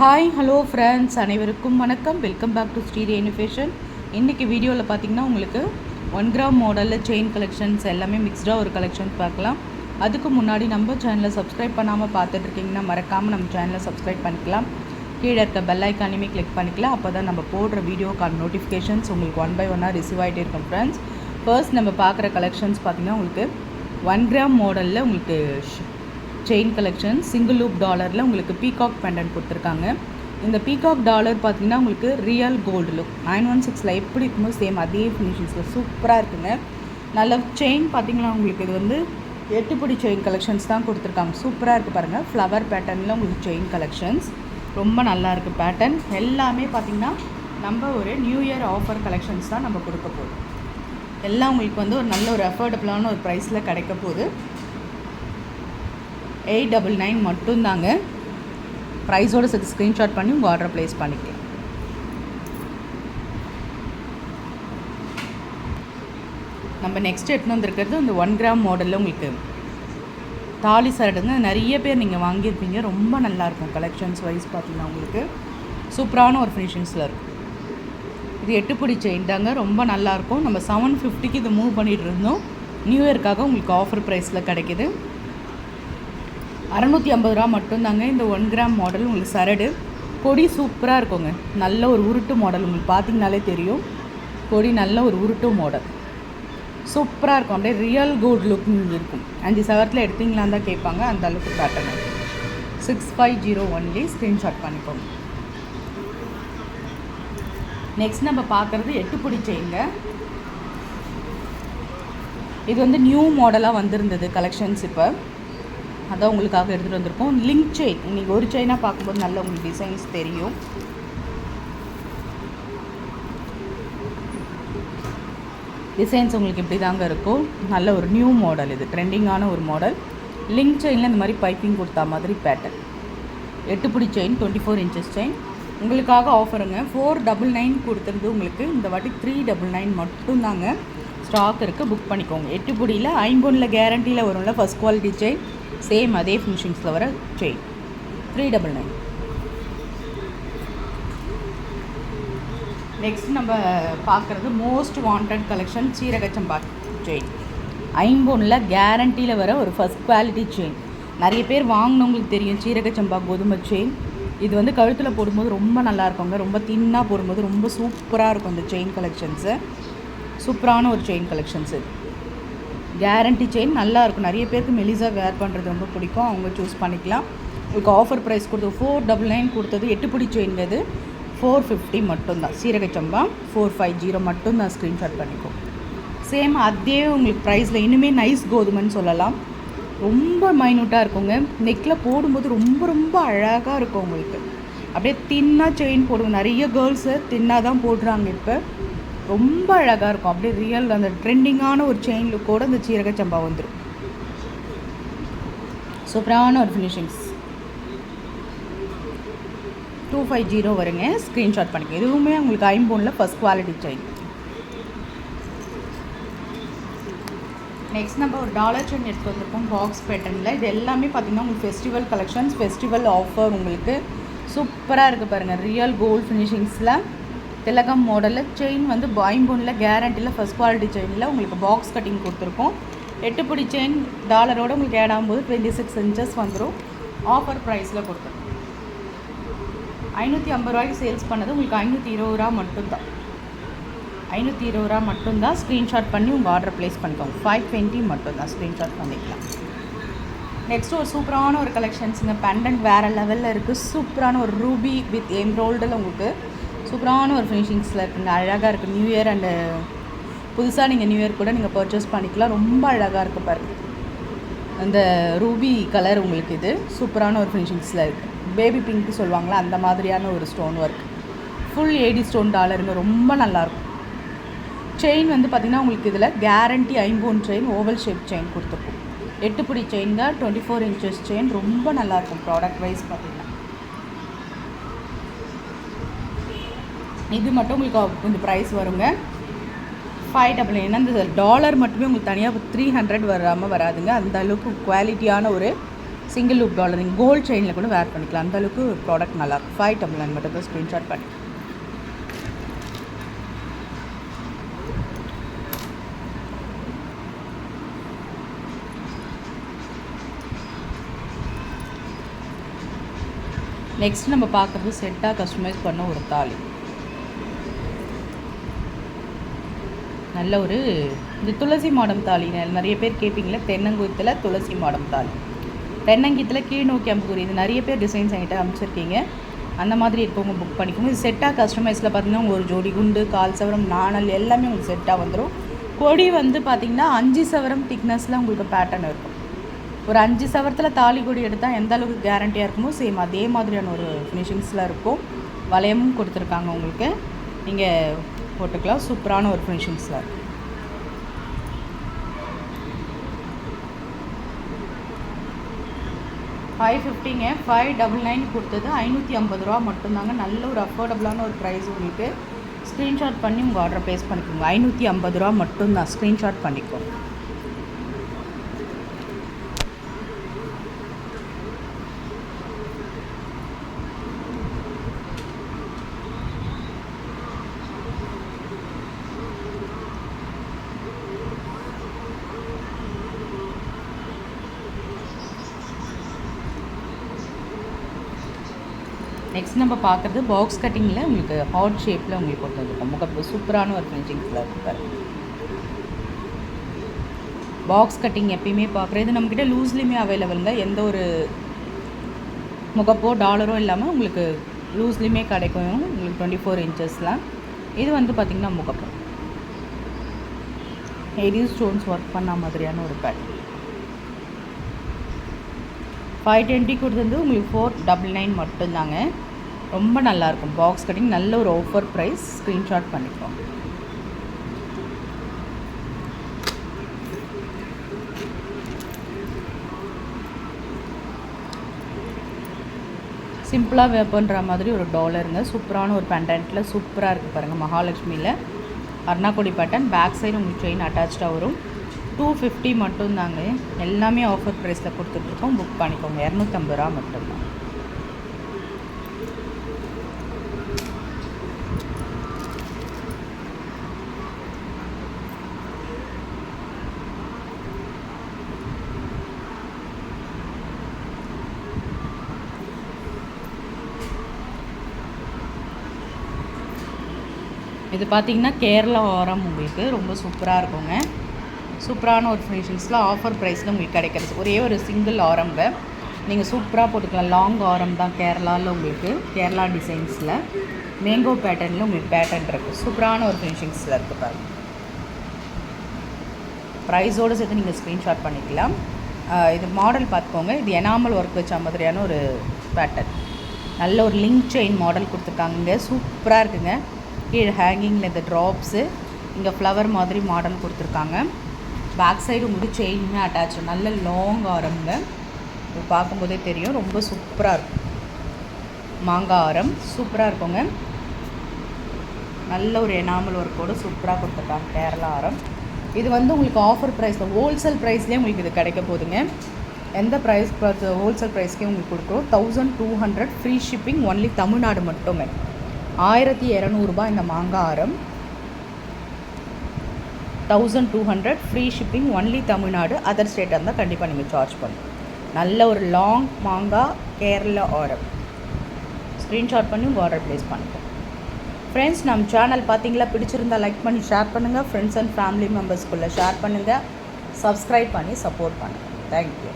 Hi hello friends அனைவருக்கும் வணக்கம். Welcome back to Sri innovation இன்றைக்கி வீடியோவில் பார்த்தீங்கன்னா உங்களுக்கு ஒன் கிராம் மாடலில் செயின் கலெக்ஷன்ஸ் எல்லாமே மிக்ஸ்டாக ஒரு கலெக்ஷன்ஸ் பார்க்கலாம். அதுக்கு முன்னாடி நம்ம சேனலை சப்ஸ்கிரைப் பண்ணாமல் பார்த்துட்ருக்கீங்கன்னா மறக்காமல் நம்ம சேனலை சப்ஸ்கிரைப் பண்ணிக்கலாம். கீழே இருக்க பெல் ஐக்கானுமே கிளிக் பண்ணிக்கலாம். அப்போ தான் நம்ம போடுற வீடியோக்கான நோட்டிஃபிகேஷன்ஸ் உங்களுக்கு ஒன் பை ஒன்னாக ரிசீவ் ஆகிட்டே இருக்கும் ஃப்ரெண்ட்ஸ் ஃபர்ஸ்ட் நம்ம பார்க்குற கலெக்ஷன்ஸ் பார்த்திங்கன்னா உங்களுக்கு ஒன் கிராம் மாடலில் உங்களுக்கு செயின் கலெக்ஷன் சிங்கிள் லூப் டாலரில் உங்களுக்கு பீகாக் பேண்டன் கொடுத்துருக்காங்க. இந்த பீகாக் டாலர் பார்த்தீங்கன்னா உங்களுக்கு real gold look nine one சிக்ஸில் எப்படி இருக்குமோ சேம் அதே ஃபினிஷிங்ஸில் சூப்பராக இருக்குங்க. நல்ல செயின் பார்த்தீங்கன்னா உங்களுக்கு இது வந்து எட்டுப்படி செயின் கலெக்ஷன்ஸ் தான் கொடுத்துருக்காங்க. சூப்பராக இருக்குது பாருங்கள் ஃப்ளவர் பேட்டர்னில் உங்களுக்கு செயின் கலெக்ஷன்ஸ் ரொம்ப நல்லா இருக்குது பேட்டர்ன் எல்லாமே பார்த்திங்கன்னா நம்ம ஒரு நியூ இயர் ஆஃபர் கலெக்ஷன்ஸ் தான் நம்ம கொடுக்க போகிறோம் எல்லாம் உங்களுக்கு வந்து ஒரு நல்ல ஒரு அஃபோர்டபுளான ஒரு ப்ரைஸில் கிடைக்க போகுது. எயிட் டபுள் நைன் மட்டும்தாங்க. ப்ரைஸோட சேர்த்து ஸ்க்ரீன்ஷாட் பண்ணி உங்கள் ஆர்டர் ப்ளேஸ் பண்ணிக்கலாம். நம்ம நெக்ஸ்ட் எடுத்துன்னு வந்திருக்கிறது இந்த ஒன் கிராம் மாடலில் உங்களுக்கு தாலி சரடுங்க நிறைய பேர் நீங்கள் வாங்கியிருப்பீங்க. ரொம்ப நல்லாயிருக்கும் கலெக்ஷன்ஸ் வைஸ் பார்த்தீங்கன்னா உங்களுக்கு. சூப்பரான ஒரு ஃபினிஷிங்ஸில் இருக்கும். இது எட்டு செயின் தாங்க. ரொம்ப நல்லாயிருக்கும். நம்ம செவன் ஃபிஃப்டிக்கு இது மூவ் பண்ணிகிட்டு இருந்தோம். நியூ இயர்க்காக உங்களுக்கு ஆஃபர் ப்ரைஸில் கிடைக்கிது. அறநூற்றி ஐம்பது ரூபா மட்டும்தாங்க இந்த ஒன் கிராம் மாடல் உங்களுக்கு சரடு. கொடி சூப்பராக இருக்குங்க. நல்ல ஒரு உருட்டு மாடல் உங்களுக்கு பார்த்தீங்கனாலே தெரியும். கொடி நல்ல ஒரு உருட்டு மாடல் சூப்பராக இருக்கும். அப்படியே ரியல் குட் லுக் இருக்கும். அஞ்சு சவரத்தில் எடுத்தீங்களான்னு தான் கேட்பாங்க. அந்த அளவுக்கு காட்டணும் six five zero only screenshot பண்ணிக்கோங்க. நெக்ஸ்ட் நம்ம பார்க்குறது எட்டுப்பிடி செயிங்க இது வந்து நியூ மாடலாக வந்திருந்தது கலெக்ஷன்ஸ் இப்போ. அதான் உங்களுக்காக எடுத்துகிட்டு வந்திருக்கோம். லிங்க் செயின் இன்றைக்கி ஒரு செயினாக பார்க்கும்போது நல்ல உங்களுக்கு டிசைன்ஸ் தெரியும். டிசைன்ஸ் உங்களுக்கு இப்படி தாங்க இருக்கும். நல்ல ஒரு நியூ மாடல் இது. ட்ரெண்டிங்கான ஒரு மாடல் லிங்க் செயினில் இந்த மாதிரி பைப்பிங் கொடுத்தா மாதிரி pattern எட்டுப்பிடி chain twenty four inches chain உங்களுக்காக ஆஃபருங்க ஃபோர் டபுள் நைன் கொடுத்துருந்து உங்களுக்கு இந்த வாட்டி த்ரீ டபுள் நைன் மட்டும்தாங்க ஸ்டாக் இருக்குது புக் பண்ணிக்கோங்க. எட்டுப்பிடியில் ஐம்பொன்னில் கேரண்டியில் வரும்ல ஃபஸ்ட் குவாலிட்டி செயின் சேம் அதே ஃபினிஷிங்ஸில் வர chain three double nine next நம்ம பார்க்குறது மோஸ்ட் வாண்டட் கலெக்ஷன் சீரகச்சம்பா செயின் ஐம்பொனில் கேரண்டியில் வர ஒரு ஃபஸ்ட் குவாலிட்டி செயின் நிறைய பேர் வாங்கினவங்களுக்கு தெரியும் சீரகச்சம்பா கோதுமை செயின் இது வந்து கழுத்தில் போடும்போது ரொம்ப நல்லா இருக்குங்க. ரொம்ப தின்னாக போடும்போது ரொம்ப சூப்பராக இருக்கும் இந்த செயின் கலெக்ஷன்ஸு சூப்பரான ஒரு செயின் கலெக்ஷன்ஸ் இது. கேரண்டி செயின் நல்லா இருக்கும் நிறைய பேருக்கு மெலிசா வேர் பண்ணுறது ரொம்ப பிடிக்கும். அவங்க சூஸ் பண்ணிக்கலாம். உங்களுக்கு ஆஃபர் ப்ரைஸ் கொடுத்தது ஃபோர் டபுள் நைன் கொடுத்தது எட்டுப்பிடி செயின் இது ஃபோர் ஃபிஃப்டி மட்டும்தான். சீரகச்சம்பா ஃபோர் ஃபைவ் ஜீரோ மட்டும்தான் ஸ்க்ரீன்ஷாட் பண்ணிக்கும் சேம் அதே உங்களுக்கு ப்ரைஸில் இன்னுமே நைஸ் கோதுமைன்னு சொல்லலாம். ரொம்ப மைனூட்டாக இருக்குங்க. நெக்கில் போடும்போது ரொம்ப ரொம்ப அழகாக இருக்கும் உங்களுக்கு. அப்படியே தின்னாக செயின் போடுவோம் நிறைய கேர்ள்ஸு தின்னாக தான் போடுறாங்க இப்போ. ரொம்ப அழகாக இருக்கும். அப்படியே ரியல் அந்த ட்ரெண்டிங்கான ஒரு செயின் லுக்கோடு அந்த சீரக சம்பா வந்துடும் சூப்பரான ஒரு ஃபினிஷிங்ஸ் டூ ஃபைவ் ஜீரோ வருங்க. ஸ்க்ரீன்ஷாட் பண்ணிக்க இதுவுமே உங்களுக்கு ஐம்போனில் ஃபஸ்ட் குவாலிட்டி செயின் நெக்ஸ்ட் நம்ம ஒரு டாலர் செயின் எடுத்து வந்திருக்கோம் பாக்ஸ் பேட்டர்னில் இது எல்லாமே பார்த்திங்கன்னா உங்களுக்கு ஃபெஸ்டிவல் கலெக்ஷன்ஸ் ஃபெஸ்டிவல் ஆஃபர் உங்களுக்கு சூப்பராக இருக்குது பாருங்கள் ரியல் கோல்டு ஃபினிஷிங்ஸில் திலகம் மாடலில் செயின் வந்து பாயிம்போனில் கேரண்டியில் ஃபஸ்ட் குவாலிட்டி செயினில் உங்களுக்கு பாக்ஸ் கட்டிங் கொடுத்துருக்கோம். எட்டுப்படி செயின் டாலரோடு உங்களுக்கு ஆட் ஆகும்போது டுவெண்ட்டி சிக்ஸ் இன்ச்சஸ் வந்துடும் ஆஃபர் ப்ரைஸில் கொடுத்துருக்கோம். ஐநூற்றி ஐம்பது ரூபாய்க்கு சேல்ஸ் பண்ணது உங்களுக்கு ஐநூற்றி இருபது ரூபா மட்டும்தான். ஐநூற்றி இருபது ரூபா மட்டும்தான் ஸ்க்ரீன்ஷாட் பண்ணி உங்கள் ஆர்டர் ப்ளேஸ் பண்ணிக்கோங்க. ஃபைவ் டுவெண்ட்டி மட்டும்தான் ஸ்க்ரீன்ஷாட் பண்ணிக்கலாம். நெக்ஸ்ட் ஒரு சூப்பரான ஒரு கலெக்ஷன்ஸுங்க பெண்டன்ட் வேறு லெவலில் இருக்குது சூப்பரான ஒரு ரூபி வித் எம்ரோல்டில் உங்களுக்கு சூப்பரான ஒரு ஃபினிஷிங்ஸில் இருக்குங்க. அழகாக இருக்குது நியூ இயர் அண்டு புதுசாக நீங்கள் நியூ இயர் கூட நீங்கள் பர்ச்சேஸ் பண்ணிக்கலாம். ரொம்ப அழகாக இருக்குது பாரு அந்த ரூபி கலர் உங்களுக்கு இது. சூப்பரான ஒரு ஃபினிஷிங்ஸில் இருக்குது பேபி பிங்க் சொல்லுவாங்களா? அந்த மாதிரியான ஒரு stone work full AD stone டாலருங்க ரொம்ப நல்லாயிருக்கும் செயின் வந்து பார்த்திங்கன்னா உங்களுக்கு இதில் கேரண்டி ஐம்பூன் செயின் ஓவல் ஷேப் செயின் கொடுத்துருக்கும். எட்டுப்பிடி செயின் தான் டுவெண்ட்டி ஃபோர் இன்ச்சஸ் செயின் ரொம்ப நல்லாயிருக்கும் ப்ராடக்ட் வைஸ் பார்த்திங்கன்னா இது மட்டும் உங்களுக்கு கொஞ்சம் ப்ரைஸ் வருங்க. ஃபைவ் டபுள் ஏன்னா இந்த டாலர் மட்டுமே உங்களுக்கு தனியாக த்ரீ ஹண்ட்ரட் வராமல் வராதுங்க. அந்த அளவுக்கு குவாலிட்டியான ஒரு சிங்கிள் லூப் டாலர் நீங்கள் கோல்ட் செயினில் கூட வேர் பண்ணிக்கலாம். அந்த அளவுக்கு ப்ராடக்ட் நல்லாயிருக்கும் ஃபைவ் டபுள் நைன் மட்டும் தான் ஸ்க்ரீன்ஷாட் பண்ணி. நெக்ஸ்ட் நம்ம பார்க்குறது செட்டாக கஸ்டமைஸ் பண்ண ஒரு தாலி. நல்ல ஒரு இந்த துளசி மாடம் தாலி. நிறைய பேர் கேட்பீங்களே தென்னங்குயத்தில் துளசி மாடம் தாலி. தென்னங்கீத்தில் கீழ் நோக்கி அம்புக்குறி. இது நிறைய பேர் டிசைன்ஸ் என்கிட்ட அமைச்சிருக்கீங்க அந்த மாதிரி இருக்கவங்க புக் பண்ணிக்கோங்க. இது செட்டாக கஸ்டமைஸில் பார்த்தீங்கன்னா ஒரு ஜோடி குண்டு கால் சவரம் நாணல் எல்லாமே உங்களுக்கு செட்டாக வந்துடும் கொடி வந்து பார்த்திங்கன்னா அஞ்சு சவரம் திக்னஸில் உங்களுக்கு பேட்டர்ன் இருக்கும். ஒரு அஞ்சு சவரத்தில் தாலி கொடி எடுத்தால் எந்த அளவுக்கு கேரண்டியாக இருக்குமோ சேம் அதே மாதிரியான ஒரு ஃபினிஷிங்ஸில் இருக்கும். வளையமும் கொடுத்துருக்காங்க உங்களுக்கு. நீங்கள் போட்டுக்கலாம். சூப்பரான ஒரு ஃபினிஷிங்ஸில் சார் ஃபைவ் ஃபிஃப்டிங்க ஃபைவ் டபுள் நைன் கொடுத்தது ஐநூற்றி ஐம்பது ரூபா மட்டும்தாங்க. நல்ல ஒரு அஃபோர்டபுளான ஒரு ப்ரைஸ் உங்களுக்கு. ஸ்க்ரீன்ஷாட் பண்ணி உங்கள் ஆர்டர் ப்ளேஸ் பண்ணிக்கோங்க. ஐநூற்றி ஐம்பது ரூபா மட்டும்தான். ஸ்க்ரீன்ஷாட் பண்ணிக்கோங்க. நெக்ஸ்ட் நம்ம பார்க்குறது பாக்ஸ் கட்டிங்கில் உங்களுக்கு ஹார்ட் ஷேப்பில் உங்களுக்கு கொண்டு வந்துருக்கோம். முக சூப்பரான ஒரு ஃபினிஷிங்ஸில் இருக்கார் பாக்ஸ் கட்டிங் எப்பயுமே பார்க்குறது இது நம்மக்கிட்ட லூஸ்லேயுமே அவைலபிளுங்க எந்த ஒரு முகப்போ டாலரோ இல்லாமல் உங்களுக்கு லூஸ்லேயுமே கிடைக்கும். உங்களுக்கு டுவெண்ட்டி ஃபோர் இன்ச்சஸ்லாம் இது வந்து பார்த்திங்கன்னா முகப்போ. ஹெரி ஸ்டோன்ஸ் ஒர்க் பண்ண மாதிரியான ஒரு பேட் ஃபைவ் டுவெண்ட்டி கொடுத்தது உங்களுக்கு ஃபோர் டபுள் நைன் மட்டும்தாங்க. ரொம்ப நல்லாயிருக்கும். பாக்ஸ் கட்டிங் நல்ல ஒரு ஆஃபர் ப்ரைஸ் ஸ்க்ரீன்ஷாட் பண்ணிக்கோங்க. சிம்பிளாக வே பண்ணுற மாதிரி ஒரு டாலருங்க சூப்பரான ஒரு பெண்டன்ட்டில் சூப்பராக இருக்குது பாருங்கள் மகாலட்சுமியில். அர்ணாக்குடி பேட்டன் பேக் சைடு உங்களுக்கு செயின் அட்டாச்சாக வரும். டூ ஃபிஃப்டி மட்டும்தாங்க. எல்லாமே ஆஃபர் ப்ரைஸில் கொடுத்துட்ருக்கோம் புக் பண்ணிக்கோங்க. இரநூத்தம்பது ரூபா மட்டும்தான். இது பார்த்திங்கன்னா கேரளா ஓரம் உங்களுக்கு ரொம்ப சூப்பராக இருக்குங்க. சூப்பரான ஒரு ஃபினிஷிங்ஸில் ஆஃபர் ப்ரைஸில் உங்களுக்கு கிடைக்கிறது. ஒரே ஒரு சிங்கிள் ஆரம்ப நீங்கள் சூப்பராக போட்டுக்கலாம். லாங் ஆரம் தான் கேரளாவில் உங்களுக்கு. கேரளா டிசைன்ஸில் மேங்கோ பேட்டர்னில் உங்களுக்கு பேட்டர்ன் இருக்குது சூப்பரான ஒரு ஃபினிஷிங்ஸில் இருக்குது பாருங்க. ப்ரைஸோடு சேர்த்து நீங்கள் ஸ்க்ரீன்ஷாட் பண்ணிக்கலாம். இது மாடல் பார்த்துக்கோங்க. இது எனாமல் ஒர்க் வச்ச மாதிரியான ஒரு பேட்டர்ன் நல்ல ஒரு லிங்க் செயின் மாடல் கொடுத்துருக்காங்க சூப்பராக இருக்குங்க. கீழே ஹேங்கிங்கில் இந்த ட்ராப்ஸு இங்கே ஃப்ளவர் மாதிரி மாடல் கொடுத்துருக்காங்க. பேக் சைடு உங்களுக்கு செயினுமே அட்டாச் நல்ல லாங் ஆரம்ங்க. இருக்கும் பார்க்கும்போதே தெரியும். ரொம்ப சூப்பராக இருக்கும். மாங்காய் ஆரம். சூப்பராக இருக்குங்க. நல்ல ஒரு எனாமல் ஒர்க்கோடு சூப்பராக கொடுத்துருக்காங்க. கேரளா ஆரம். இது வந்து உங்களுக்கு ஆஃபர் ப்ரைஸில் ஹோல்சேல் ப்ரைஸ்லேயே உங்களுக்கு இது கிடைக்க போதுங்க எந்த ப்ரைஸ் ஹோல்சேல் ப்ரைஸ்க்கே உங்களுக்கு கொடுக்குறோம்? Thousand two hundred free shipping only Tamil Nadu மட்டுமே ஆயிரத்தி இரநூறுபா இந்த மாங்காய் ஆரம். Thousand two hundred free shipping only Tamil Nadu. Other ஸ்டேட்டாக இருந்தால் கண்டிப்பாக நீங்கள் சார்ஜ் பண்ணணும் நல்ல ஒரு லாங் மாங்காய் கேரளா ஆரம் ஸ்க்ரீன்ஷாட் பண்ணி உங்கள் ப்ளேஸ் பண்ணுங்கள் ஃப்ரெண்ட்ஸ் நம்ம சேனல் பார்த்தீங்களா பிடிச்சிருந்தா லைக் பண்ணி ஷேர் பண்ணுங்கள் ஃப்ரெண்ட்ஸ் அண்ட் ஃபேமிலி மெம்பர்ஸ்குள்ளே ஷேர் பண்ணுங்கள் சப்ஸ்கிரைப் பண்ணி சப்போர்ட் பண்ணுங்கள் தேங்க்யூ